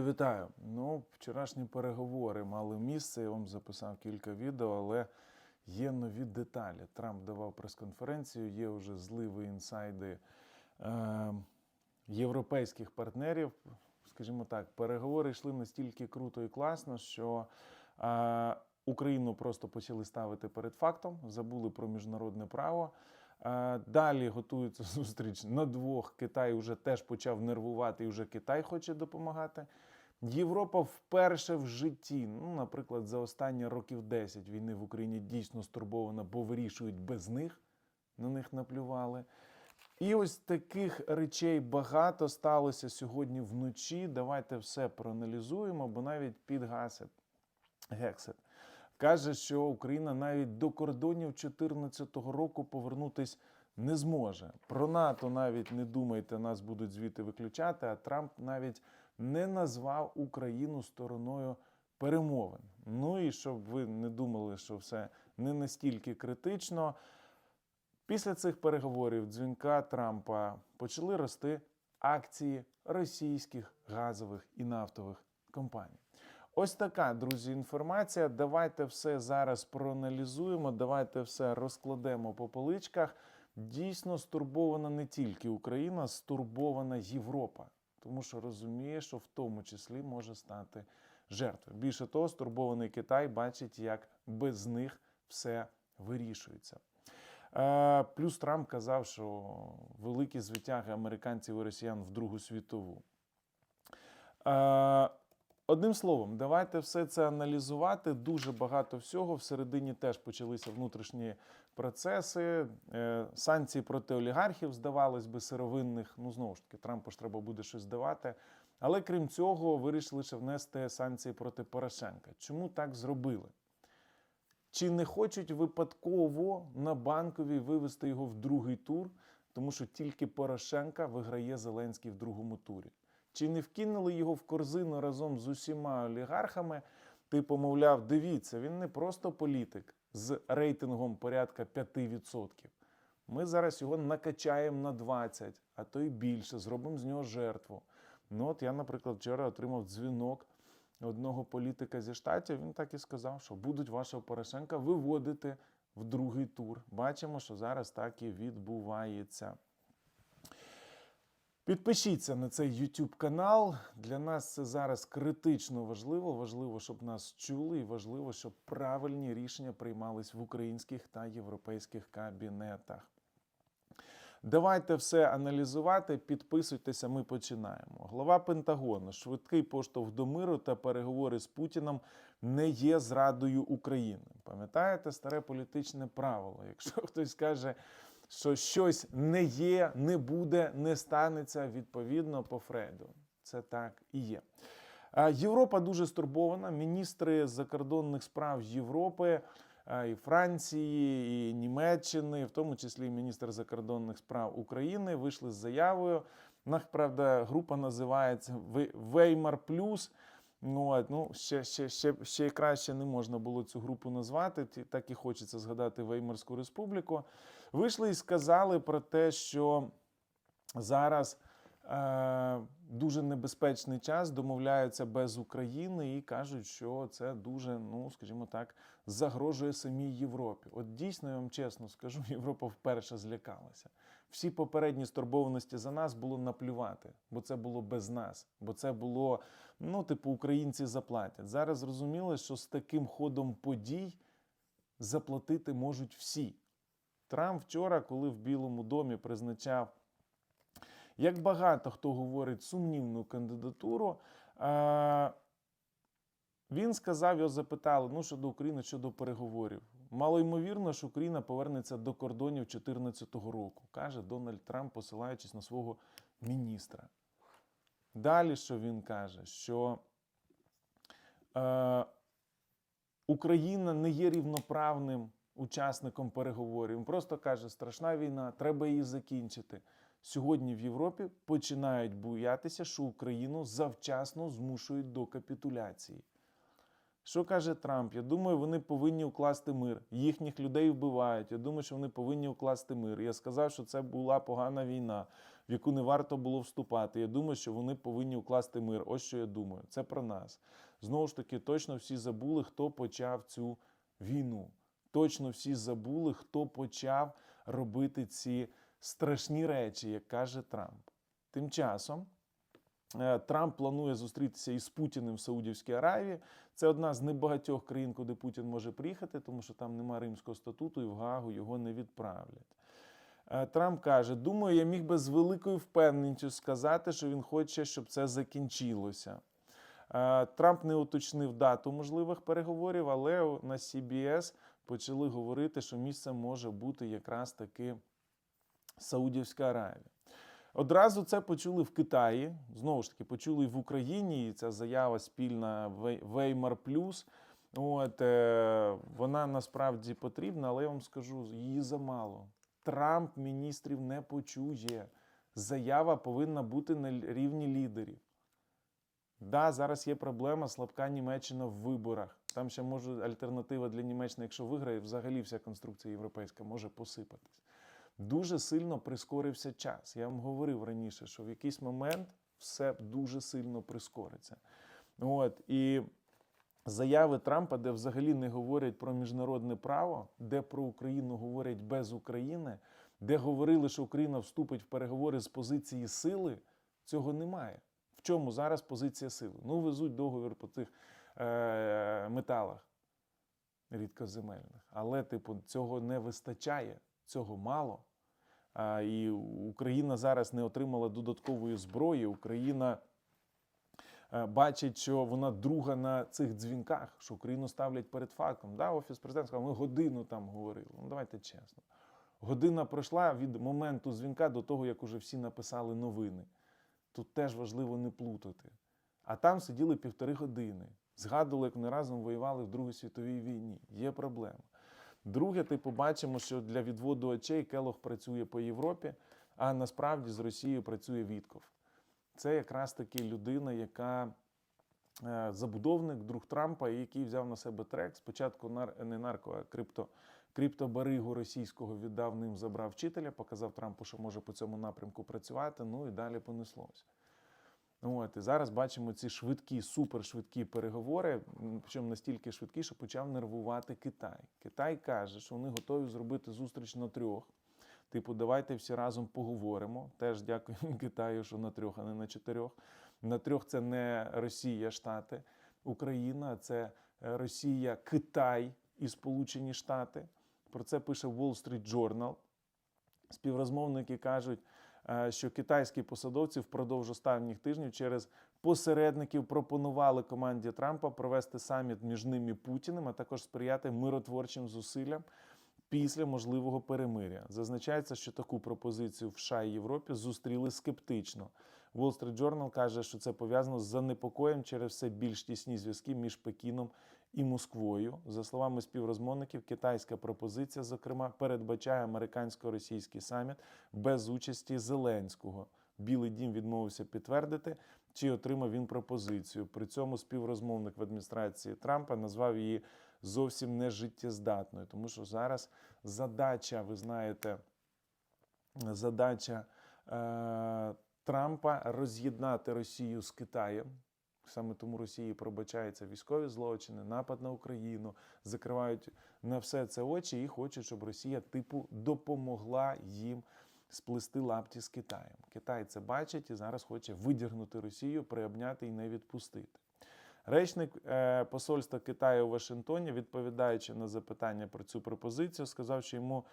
Вітаю. Ну, вчорашні переговори мали місце. Я вам записав кілька відео, але є нові деталі. Трамп давав прес-конференцію, є вже зливи інсайди е, європейських партнерів. Скажімо так, переговори йшли настільки круто і класно, що е, Україну просто почали ставити перед фактом, забули про міжнародне право. Е, Далі готується зустріч на двох. Китай вже теж почав нервувати, і вже Китай хоче допомагати. Європа вперше в житті, ну, наприклад, за останні років 10 війни в Україні дійсно стурбована, бо вирішують без них, на них наплювали. І ось таких речей багато сталося сьогодні вночі. Давайте все проаналізуємо, бо навіть під Гасет, Гексет каже, що Україна навіть до кордонів 2014 року повернутись не зможе. Про НАТО навіть не думайте, нас будуть звідти виключати. А Трамп навіть не назвав Україну стороною перемовин. Ну і щоб ви не думали, що все не настільки критично. Після цих переговорів дзвінка Трампа почали рости акції російських газових і нафтових компаній. Ось така, друзі, інформація. Давайте все зараз проаналізуємо, давайте все розкладемо по поличках. Дійсно стурбована не тільки Україна, стурбована Європа, тому що розуміє, що в тому числі може стати жертвою. Більше того, стурбований Китай бачить, як без них все вирішується. Е, Плюс Трамп казав, що великі звитяги американців і росіян в Другу світову. Одним словом, давайте все це аналізувати. Дуже багато всього. Всередині теж почалися внутрішні процеси. Е, Санкції проти олігархів, здавалось би, сировинних. Ну, знову ж таки, Трампу ж треба буде щось здавати. Але крім цього, вирішили ще внести санкції проти Порошенка. Чому так зробили? Чи не хочуть випадково на банковій вивести його в другий тур, тому що тільки Порошенка виграє Зеленський в другому турі? Чи не вкинули його в корзину разом з усіма олігархами? Типу, мовляв, дивіться, він не просто політик з рейтингом порядка 5%. Ми зараз його накачаємо на 20, а то й більше, зробимо з нього жертву. Ну, от я, наприклад, вчора отримав дзвінок одного політика зі штатів. Він так і сказав, що будуть вашого Порошенка виводити в другий тур. Бачимо, що зараз так і відбувається. Підпишіться на цей YouTube канал. Для нас це зараз критично важливо. Важливо, щоб нас чули, і важливо, щоб правильні рішення приймались в українських та європейських кабінетах. Давайте все аналізувати. Підписуйтеся, ми починаємо. Глава Пентагону, швидкий поштовх до миру та переговори з Путіном не є зрадою України. Пам'ятаєте старе політичне правило? Якщо хтось каже, що щось не є, не буде, не станеться відповідно по Фрейду. Це так і є. Європа дуже стурбована. Міністри закордонних справ Європи. І Франції, і Німеччини, в тому числі міністр закордонних справ України, вийшли з заявою. Нах, правда, група називається Веймар Плюс. Ну, от, ну ще, ще, ще, ще краще не можна було цю групу назвати. Так і хочеться згадати Веймарську республіку. Вийшли і сказали про те, що зараз е, дуже небезпечний час, домовляються без України і кажуть, що це дуже, ну скажімо так, загрожує самій Європі. От дійсно, я вам чесно скажу, Європа вперше злякалася. Всі попередні стурбованості за нас було наплювати, бо це було без нас, бо це було, ну, типу, українці заплатять. Зараз зрозуміло, що з таким ходом подій заплатити можуть всі. Трамп вчора, коли в Білому домі призначав, як багато хто говорить, сумнівну кандидатуру, він сказав, його запитали, ну щодо України, щодо переговорів. Мало ймовірно, що Україна повернеться до кордонів 2014 року, каже Дональд Трамп, посилаючись на свого міністра. Далі, що він каже, що е, Україна не є рівноправним учасником переговорів. Він просто каже, страшна війна, треба її закінчити. Сьогодні в Європі починають боятися, що Україну завчасно змушують до капітуляції. Що каже Трамп? Я думаю, вони повинні укласти мир. Їхніх людей вбивають. Я думаю, що вони повинні укласти мир. Я сказав, що це була погана війна. в яку не варто було вступати. Я думаю, що вони повинні укласти мир. Ось що я думаю. Це про нас. Знову ж таки, точно всі забули, хто почав цю війну. Точно всі забули, хто почав робити ці страшні речі, як каже Трамп. Тим часом е, Трамп планує зустрітися із Путіним в Саудівській Аравії. Це одна з небагатьох країн, куди Путін може приїхати, тому що там немає римського статуту і в Гаагу його не відправлять. Е, Трамп каже: думаю, я міг би з великою впевненістю сказати, що він хоче, щоб це закінчилося. Е, Трамп не уточнив дату можливих переговорів, але на CBS почали говорити, що місце може бути якраз таки Саудівська Аравія. Одразу це почули в Китаї, знову ж таки, почули і в Україні. І ця заява спільна Веймар Плюс. От, е, вона насправді потрібна, але я вам скажу, її замало. Трамп міністрів не почує. Заява повинна бути на рівні лідерів. Да, зараз є проблема слабка Німеччина в виборах. Там ще може альтернатива для Німеччини, якщо виграє, взагалі вся конструкція європейська може посипатись. Дуже сильно прискорився час. Я вам говорив раніше, що в якийсь момент все дуже сильно прискориться. От, і заяви Трампа, де взагалі не говорять про міжнародне право, де про Україну говорять без України, де говорили, що Україна вступить в переговори з позиції сили, цього немає. В чому зараз позиція сили? Ну, везуть договір по цих е- металах рідкоземельних. Але, типу, цього не вистачає, цього мало. І Україна зараз не отримала додаткової зброї. Україна е, бачить, що вона друга на цих дзвінках, що Україну ставлять перед фактом. Да, Офіс президента сказав, ми годину там говорили. Ну, давайте чесно. Година пройшла від моменту дзвінка до того, як уже всі написали новини. Тут теж важливо не плутати. А там сиділи півтори години. Згадували, як вони разом воювали в Другій світовій війні. Є проблема. Друге, типу, бачимо, що для відводу очей Келох працює по Європі, а насправді з Росією працює Вітков. Це якраз таки людина, яка е, забудовник, друг Трампа, який взяв на себе трек. Спочатку не нарко, а крипто, криптобаригу російського віддав ним, забрав вчителя, показав Трампу, що може по цьому напрямку працювати. Ну і далі понеслося. От, і зараз бачимо ці швидкі, супершвидкі переговори, причому настільки швидкі, що почав нервувати Китай. Китай каже, що вони готові зробити зустріч на трьох. Типу, давайте всі разом поговоримо. Теж дякуємо Китаю, що на трьох, а не на чотирьох. На трьох це не Росія, Штати, Україна, це е, Росія, Китай і Сполучені Штати. Про це пише Wall Street Journal. Співрозмовники кажуть, що китайські посадовці впродовж останніх тижнів через посередників пропонували команді Трампа провести саміт між ним і Путіним, а також сприяти миротворчим зусиллям після можливого перемиря. Зазначається, що таку пропозицію в США і Європі зустріли скептично. Wall Street Journal каже, що це пов'язано з занепокоєм через все більш тісні зв'язки між Пекіном і Москвою. За словами співрозмовників, китайська пропозиція, зокрема, передбачає американсько-російський саміт без участі Зеленського. Білий дім відмовився підтвердити, чи отримав він пропозицію. При цьому співрозмовник в адміністрації Трампа назвав її зовсім нежиттєздатною, тому що зараз задача, ви знаєте, задача е, Трампа роз'єднати Росію з Китаєм. Саме тому Росії пробачаються військові злочини, напад на Україну, закривають на все це очі і хочуть, щоб Росія, типу, допомогла їм сплести лапті з Китаєм. Китай це бачить і зараз хоче видіргнути Росію, приобняти і не відпустити. Речник е, посольства Китаю у Вашингтоні, відповідаючи на запитання про цю пропозицію, сказав, що йому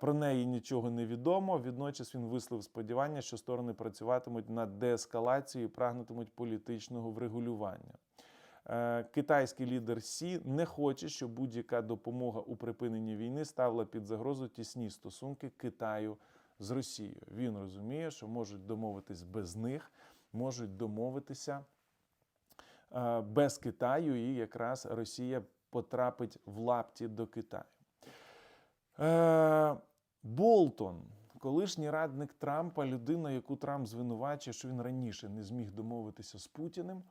про неї нічого не відомо. Відночас він висловив сподівання, що сторони працюватимуть над деескалацією і прагнутимуть політичного врегулювання. Е, Китайський лідер Сі не хоче, щоб будь-яка допомога у припиненні війни ставила під загрозу тісні стосунки Китаю з Росією. Він розуміє, що можуть домовитись без них, можуть домовитися е, без Китаю, і якраз Росія потрапить в лапті до Китаю. Е, Болтон, колишній радник Трампа, людина, яку Трамп звинувачує, що він раніше не зміг домовитися з Путіним.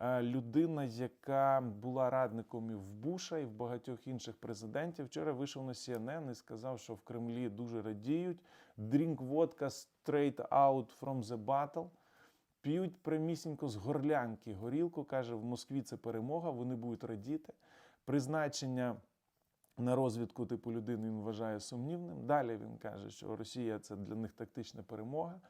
Е, Людина, яка була радником і в Буша, і в багатьох інших президентів, вчора вийшов на CNN і сказав, що в Кремлі дуже радіють. Drink vodka straight out from the bottle. П'ють прямісінько з горлянки горілку. Каже, в Москві це перемога, вони будуть радіти. Призначення на розвідку типу людини він вважає сумнівним. Далі він каже, що Росія це для них тактична перемога.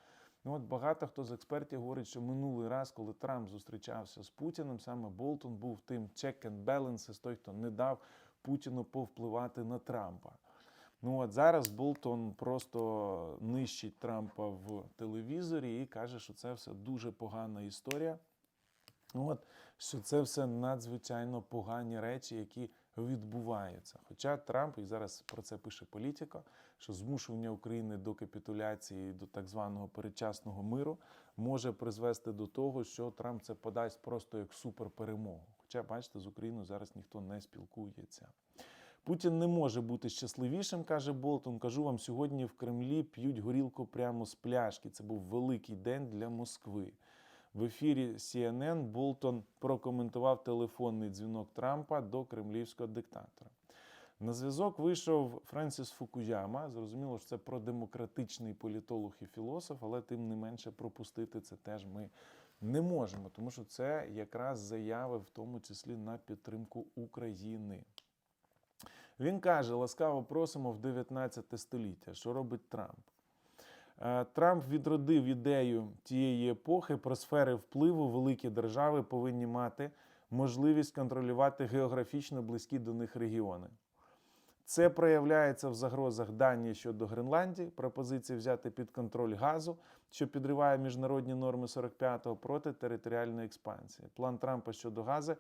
Ну от багато хто з експертів говорить, що минулий раз, коли Трамп зустрічався з Путіним, саме Болтон був тим check and balances, той, хто не дав Путіну повпливати на Трампа. Ну от зараз Болтон просто нищить Трампа в телевізорі і каже, що це все дуже погана історія. Ну от що це все надзвичайно погані речі, які відбуваються. Хоча Трамп, і зараз про це пише політика, що змушування України до капітуляції, до так званого передчасного миру може призвести до того, що Трамп це подасть просто як суперперемогу. Хоча, бачите, з Україною зараз ніхто не спілкується. Путін не може бути щасливішим, каже Болтон. Кажу вам, сьогодні в Кремлі п'ють горілку прямо з пляшки. Це був великий день для Москви. В ефірі CNN Болтон прокоментував телефонний дзвінок Трампа до кремлівського диктатора. На зв'язок вийшов Френсіс Фукуяма. Зрозуміло, що це продемократичний політолог і філософ, але тим не менше пропустити це теж ми не можемо, тому що це якраз заяви, в тому числі на підтримку України. Він каже: ласкаво просимо в 19 століття. Що робить Трамп? Е, Трамп відродив ідею тієї епохи про сфери впливу. Великі держави повинні мати можливість контролювати географічно близькі до них регіони. Це проявляється в загрозах Данії щодо Гренландії, пропозиції взяти під контроль газу, що підриває міжнародні норми 45-го проти територіальної експансії. План Трампа щодо газу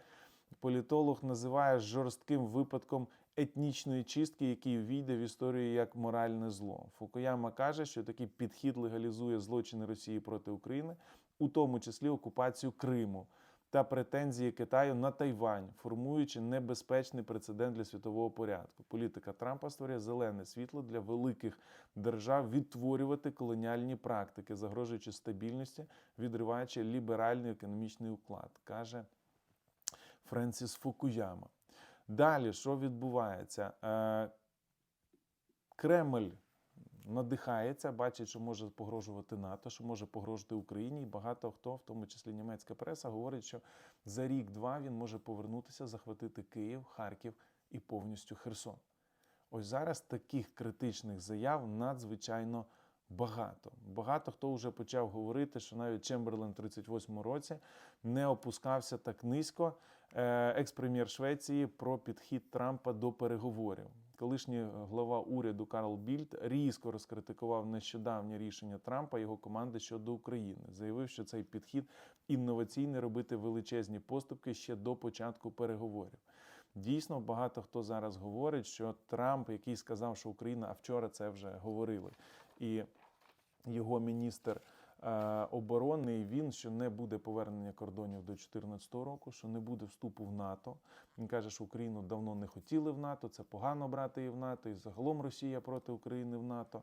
політолог називає жорстким випадком етнічної чистки, який війде в історію як моральне зло. Фукуяма каже, що такий підхід легалізує злочини Росії проти України, у тому числі окупацію Криму та претензії Китаю на Тайвань, формуючи небезпечний прецедент для світового порядку. Політика Трампа створює зелене світло для великих держав відтворювати колоніальні практики, загрожуючи стабільності, відриваючи ліберальний економічний уклад, каже Френсіс Фукуяма. Далі, що відбувається? Е, Кремль надихається, бачить, що може погрожувати НАТО, що може погрожувати Україні. І багато хто, в тому числі німецька преса, говорить, що за рік-два він може повернутися, захватити Київ, Харків і повністю Херсон. Ось зараз таких критичних заяв надзвичайно багато. Багато хто вже почав говорити, що навіть Чемберлен в 38 році не опускався так низько. Е, Екс-прем'єр Швеції про підхід Трампа до переговорів. Колишній глава уряду Карл Більд різко розкритикував нещодавнє рішення Трампа і його команди щодо України. Заявив, що цей підхід інноваційний робити величезні поступки ще до початку переговорів. Дійсно, багато хто зараз говорить, що Трамп, який сказав, що Україна, а вчора це вже говорили, і його міністр е, оборони, і він що не буде повернення кордонів до 2014 року, що не буде вступу в НАТО. Він каже, що Україну давно не хотіли в НАТО. Це погано брати її в НАТО, і загалом Росія проти України в НАТО.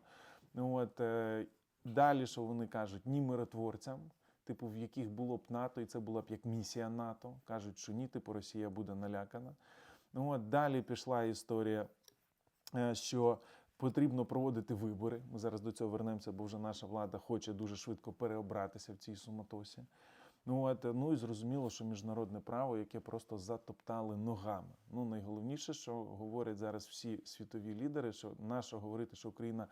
От е, далі, що вони кажуть, ні миротворцям. Типу, в яких було б НАТО, і це була б як місія НАТО. Кажуть, що ні, типу Росія буде налякана. Ну от далі пішла історія, е, що потрібно проводити вибори. Ми зараз до цього вернемося, бо вже наша влада хоче дуже швидко переобратися в цій суматосі. Ну от ну і зрозуміло, що міжнародне право, яке просто затоптали ногами. Ну найголовніше, що говорять зараз всі світові лідери, що наше говорити, що Україна.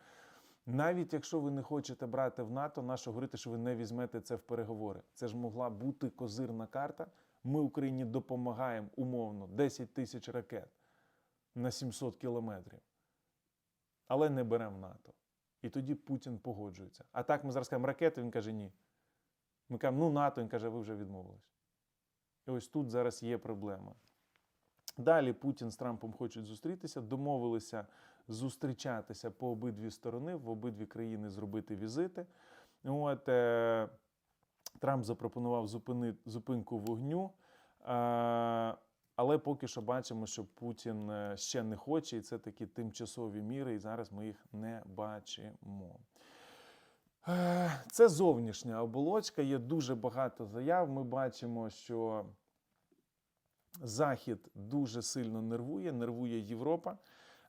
Навіть якщо ви не хочете брати в НАТО, наше говорити, що ви не візьмете це в переговори. Це ж могла бути козирна карта. Ми Україні допомагаємо умовно 10 тисяч ракет на 700 кілометрів, але не беремо НАТО. І тоді Путін погоджується. А так ми зараз кажемо ракети, він каже ні. Ми кажемо, ну НАТО, він каже, ви вже відмовились. І ось тут зараз є проблема. Далі Путін з Трампом хочуть зустрітися, домовилися зустрічатися по обидві сторони, в обидві країни зробити візити. От, е, Трамп запропонував зупини, зупинку вогню, е, але поки що бачимо, що Путін е, ще не хоче, і це такі тимчасові міри, і зараз ми їх не бачимо. Е, Це зовнішня оболочка, є дуже багато заяв. Ми бачимо, що Захід дуже сильно нервує, нервує Європа.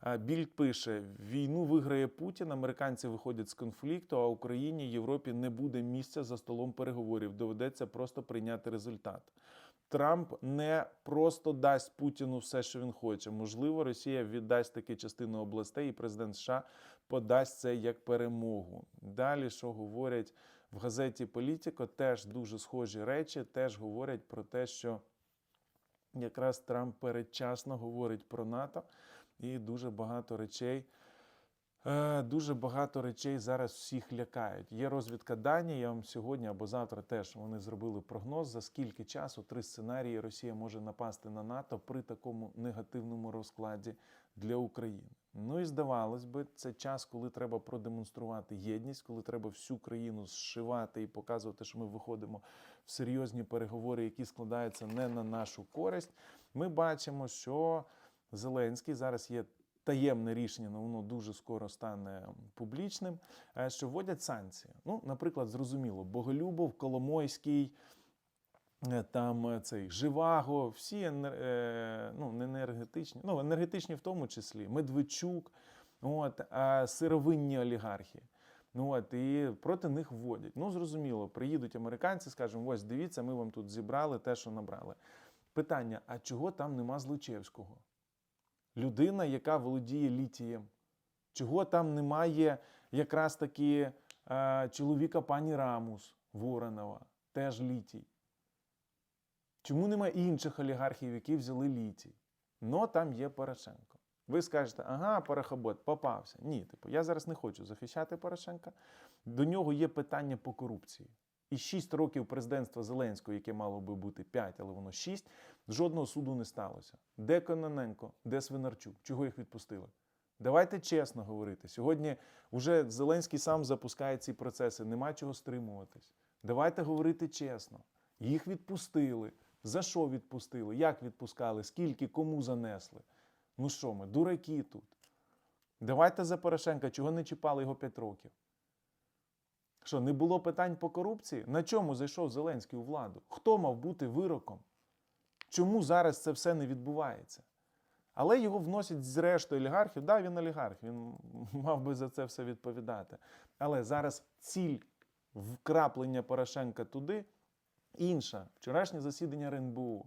А Більд пише: війну виграє Путін, американці виходять з конфлікту, а Україні, Європі не буде місця за столом переговорів. Доведеться просто прийняти результат. Трамп не просто дасть Путіну все, що він хоче. Можливо, Росія віддасть таки частину областей, і президент США подасть це як перемогу. Далі, що говорять в газеті Політіко, теж дуже схожі речі, теж говорять про те, що якраз Трамп передчасно говорить про НАТО, і дуже багато речей. Е, Дуже багато речей зараз всіх лякають. Є розвідка Дані. Я вам сьогодні або завтра теж вони зробили прогноз, за скільки часу три сценарії Росія може напасти на НАТО при такому негативному розкладі для України. Ну і здавалось би, це час, коли треба продемонструвати єдність, коли треба всю країну зшивати і показувати, що ми виходимо в серйозні переговори, які складаються не на нашу користь. Ми бачимо, що Зеленський зараз є таємне рішення, але воно дуже скоро стане публічним, е, що вводять санкції. Ну, наприклад, зрозуміло, Боголюбов, Коломойський. е, Там е, цей Живаго, всі ну, не енергетичні, ну енергетичні в тому числі, Медведчук, от, а сировинні олігархи. Ну от і проти них вводять. Ну зрозуміло, приїдуть американці, скажемо, ось дивіться, ми вам тут зібрали те, що набрали. Питання: а чого там нема Злочевського? Людина, яка володіє літієм. Чого там немає якраз таки е, чоловіка пані Рамус Воронова, теж літій? Чому немає інших олігархів, які взяли літій? Ну, там є Порошенко. Ви скажете, ага, Порохобот попався. Ні, типу, я зараз не хочу захищати Порошенка. До нього є питання по корупції. І 6 років президентства Зеленського, яке мало би бути 5, але воно 6, жодного суду не сталося. Де Кононенко, де Свинарчук? Чого їх відпустили? Давайте чесно говорити. Сьогодні вже Зеленський сам запускає ці процеси, нема чого стримуватись. Давайте говорити чесно. Їх відпустили. За що відпустили? Як відпускали? Скільки кому занесли? Ну що ми, дураки тут? Давайте за Порошенка, чого не чіпали його 5 років? Що, не було питань по корупції? На чому зайшов Зеленський у владу? Хто мав бути вироком? Чому зараз це все не відбувається? Але його вносять зрештою олігархів. Да, він олігарх, він мав би за це все відповідати. Але зараз ціль вкраплення Порошенка туди інша. Вчорашнє засідання РНБО.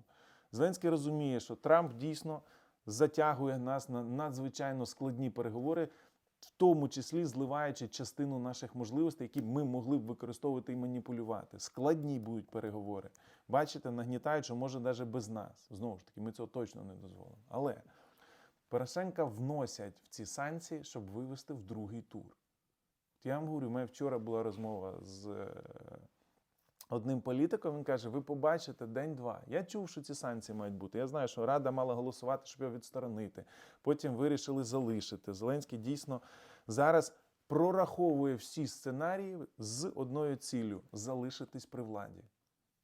Зеленський розуміє, що Трамп дійсно затягує нас на надзвичайно складні переговори, в тому числі зливаючи частину наших можливостей, які ми могли б використовувати і маніпулювати. Складні будуть переговори. Бачите, нагнітають, що може навіть без нас. Знову ж таки, ми цього точно не дозволимо. Але Порошенка вносять в ці санкції, щоб вивести в другий тур. Я вам говорю, у мене вчора була розмова з е, одним політиком. Він каже: ви побачите день-два. Я чув, що ці санкції мають бути. Я знаю, що Рада мала голосувати, щоб його відсторонити. Потім вирішили залишити. Зеленський дійсно зараз прораховує всі сценарії з одною ціллю залишитись при владі.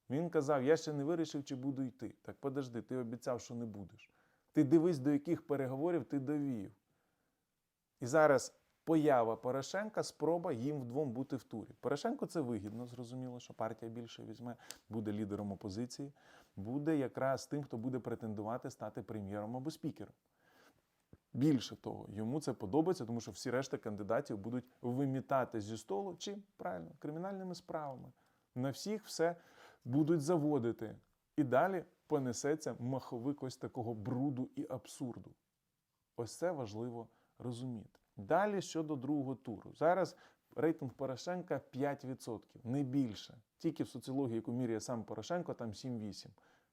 Він казав: Я ще не вирішив, чи буду йти. Так подожди, ти обіцяв, що не будеш. Ти дивись, до яких переговорів ти довів. І зараз поява Порошенка спроба їм вдвом бути в турі. Порошенко це вигідно, зрозуміло, що партія більше візьме, буде лідером опозиції, буде якраз тим, хто буде претендувати стати прем'єром або спікером. Більше того, йому це подобається, тому що всі решта кандидатів будуть вимітати зі столу чим правильно кримінальними справами. На всіх все будуть заводити. І далі понесеться маховик ось такого бруду і абсурду. Ось це важливо розуміти. Далі щодо другого туру. Зараз рейтинг Порошенка 5%, не більше. Тільки в соціології, яку міряє сам Порошенко, там 7-8.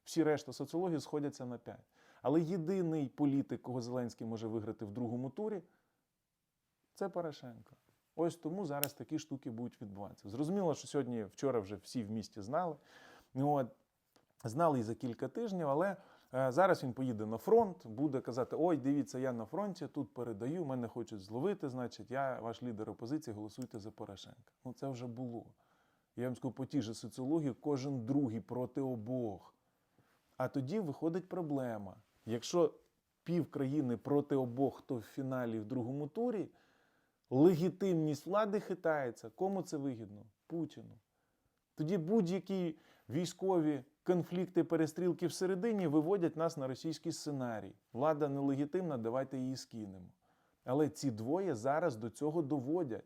Всі решта соціології сходяться на 5. Але єдиний політик, кого Зеленський може виграти в другому турі, це Порошенко. Ось тому зараз такі штуки будуть відбуватися. Зрозуміло, що сьогодні, вчора вже всі в місті знали. От, знали і за кілька тижнів, але зараз він поїде на фронт, буде казати: Ой, дивіться, я на фронті, тут передаю, мене хочуть зловити, значить, я ваш лідер опозиції, голосуйте за Порошенка. Ну це вже було. Я вам скажу, по тій же соціології кожен другий проти обох. А тоді виходить проблема. Якщо пів країни проти обох, хто в фіналі в другому турі, легітимність влади хитається. Кому це вигідно? Путіну. Тоді будь-які військові конфлікти, перестрілки всередині виводять нас на російський сценарій. Влада нелегітимна, давайте її скинемо. Але ці двоє зараз до цього доводять.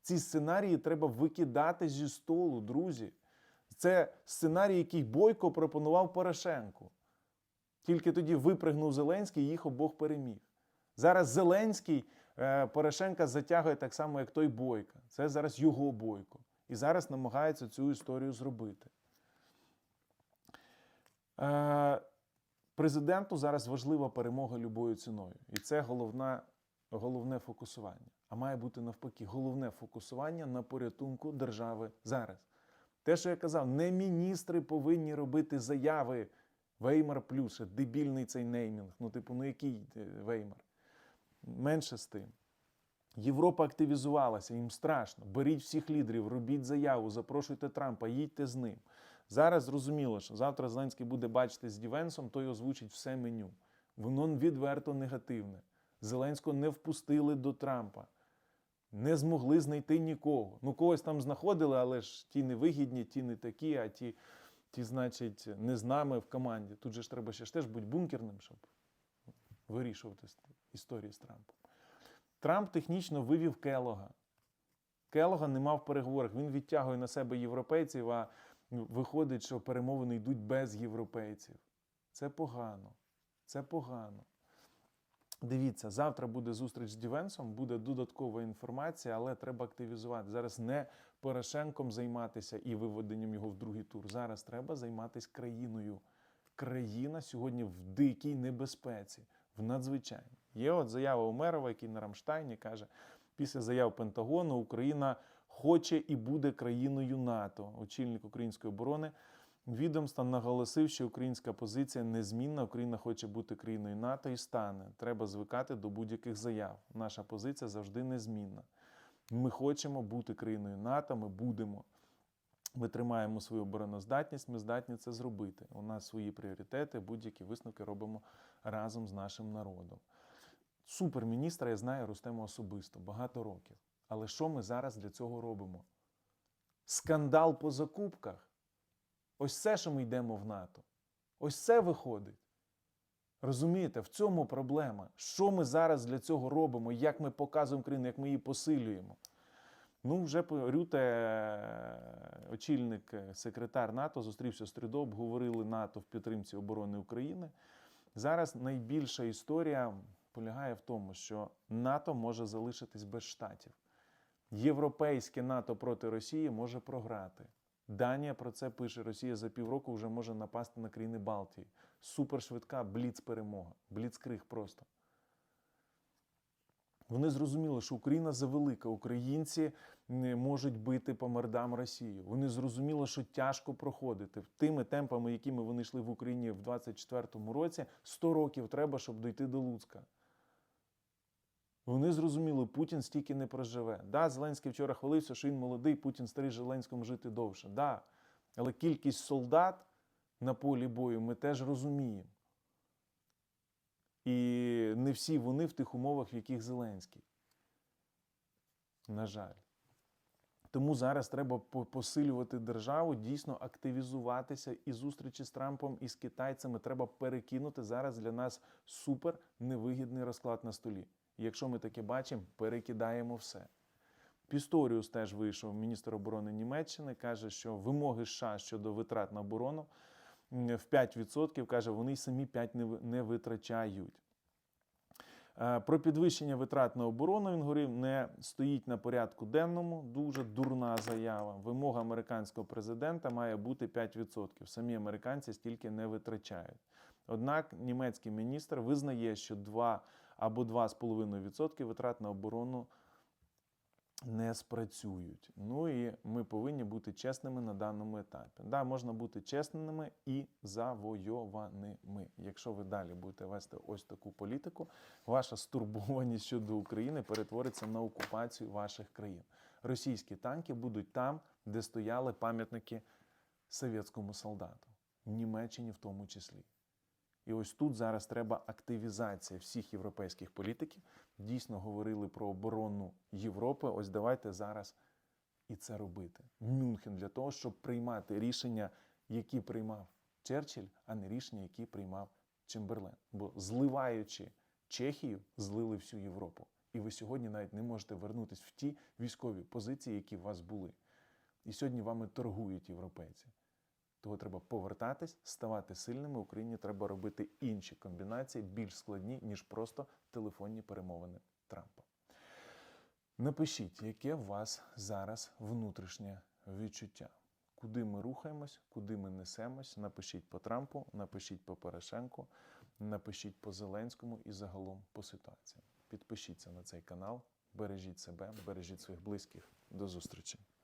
Ці сценарії треба викидати зі столу, друзі. Це сценарій, який Бойко пропонував Порошенку. Тільки тоді випригнув Зеленський і їх обох переміг. Зараз Зеленський е, Порошенка затягує так само, як той Бойко. Це зараз його Бойко. І зараз намагається цю історію зробити. Е, Президенту зараз важлива перемога любою ціною. І це головна, головне фокусування. А має бути навпаки головне фокусування на порятунку держави зараз. Те, що я казав, не міністри повинні робити заяви. Веймар плюс, дебільний цей неймінг. Ну, типу, ну який е, Веймар? Менше з тим. Європа активізувалася, їм страшно. Беріть всіх лідерів, робіть заяву, запрошуйте Трампа, їдьте з ним. Зараз зрозуміло, що завтра Зеленський буде бачити з Дівенсом, той озвучить все меню. Воно відверто негативне. Зеленського не впустили до Трампа. Не змогли знайти нікого. Ну, когось там знаходили, але ж ті невигідні, ті не такі, а ті, ті, значить, не з нами в команді. Тут же ж треба ще ж теж бути бункерним, щоб вирішувати історії з Трампом. Трамп технічно вивів Келога. Келога нема в переговорах. Він відтягує на себе європейців, а виходить, що перемовини йдуть без європейців. Це погано. Це погано. Дивіться, завтра буде зустріч з Дівенсом, буде додаткова інформація, але треба активізувати. Зараз не Порошенком займатися і виведенням його в другий тур. Зараз треба займатися країною. Країна сьогодні в дикій небезпеці, в надзвичайній. Є от заява Умерова, який на Рамштайні каже: після заяв Пентагону Україна хоче і буде країною НАТО. Очільник української оборони відомства наголосив, що українська позиція незмінна. Україна хоче бути країною НАТО і стане. Треба звикати до будь-яких заяв. Наша позиція завжди незмінна. Ми хочемо бути країною НАТО, ми будемо. Ми тримаємо свою обороноздатність, ми здатні це зробити. У нас свої пріоритети, будь-які висновки робимо разом з нашим народом. Суперміністра, я знаю, ростемо особисто, багато років. Але що ми зараз для цього робимо? Скандал по закупках. Ось це, що ми йдемо в НАТО. Ось це виходить. Розумієте, в цьому проблема. Що ми зараз для цього робимо, як ми показуємо країну, як ми її посилюємо. Ну, вже Рюте, е, очільник, е, секретар НАТО, зустрівся з Трюдо, обговорили НАТО в підтримці оборони України. Зараз найбільша історія полягає в тому, що НАТО може залишитись без штатів. Європейське НАТО проти Росії може програти. Данія про це пише. Росія за півроку вже може напасти на країни Балтії. Супершвидка бліц-перемога. Бліцкриг просто. Вони зрозуміли, що Україна завелика. Українці можуть бити по мордам Росію. Вони зрозуміли, що тяжко проходити. Тими темпами, якими вони йшли в Україні в 24-му році, 100 років треба, щоб дійти до Луцька. Вони зрозуміли, Путін стільки не проживе. Да, Зеленський вчора хвалився, що він молодий, Путін старий Зеленському жити довше. Да. Але кількість солдат на полі бою ми теж розуміємо. І не всі вони в тих умовах, в яких Зеленський. На жаль. Тому зараз треба посилювати державу, дійсно активізуватися і зустрічі з Трампом і з китайцями треба перекинути зараз для нас супер невигідний розклад на столі. Якщо ми таке бачимо, перекидаємо все. Пісторіус теж вийшов, міністр оборони Німеччини, каже, що вимоги США щодо витрат на оборону в 5%, каже, вони самі 5 не, не витрачають. Е, Про підвищення витрат на оборону він говорив, не стоїть на порядку денному. Дуже дурна заява. Вимога американського президента має бути 5%. Самі американці стільки не витрачають. Однак німецький міністр визнає, що 2 або 2,5% витрат на оборону не спрацюють. Ну і ми повинні бути чесними на даному етапі. Да, можна бути чесними і завойованими. Якщо ви далі будете вести ось таку політику, ваша стурбованість щодо України перетвориться на окупацію ваших країн. Російські танки будуть там, де стояли пам'ятники совєтському солдату, в Німеччині в тому числі. І ось тут зараз треба активізація всіх європейських політиків. Дійсно говорили про оборону Європи. Ось давайте зараз і це робити. Мюнхен для того, щоб приймати рішення, які приймав Черчилль, а не рішення, які приймав Чемберлен. Бо зливаючи Чехію, злили всю Європу. І ви сьогодні навіть не можете вернутися в ті військові позиції, які у вас були. І сьогодні вами торгують європейці. Того треба повертатись, ставати сильними. Україні треба робити інші комбінації, більш складні, ніж просто телефонні перемовини Трампа. Напишіть, яке у вас зараз внутрішнє відчуття. Куди ми рухаємось, куди ми несемось. Напишіть по Трампу, напишіть по Порошенку, напишіть по Зеленському і загалом по ситуації. Підпишіться на цей канал, бережіть себе, бережіть своїх близьких. До зустрічі!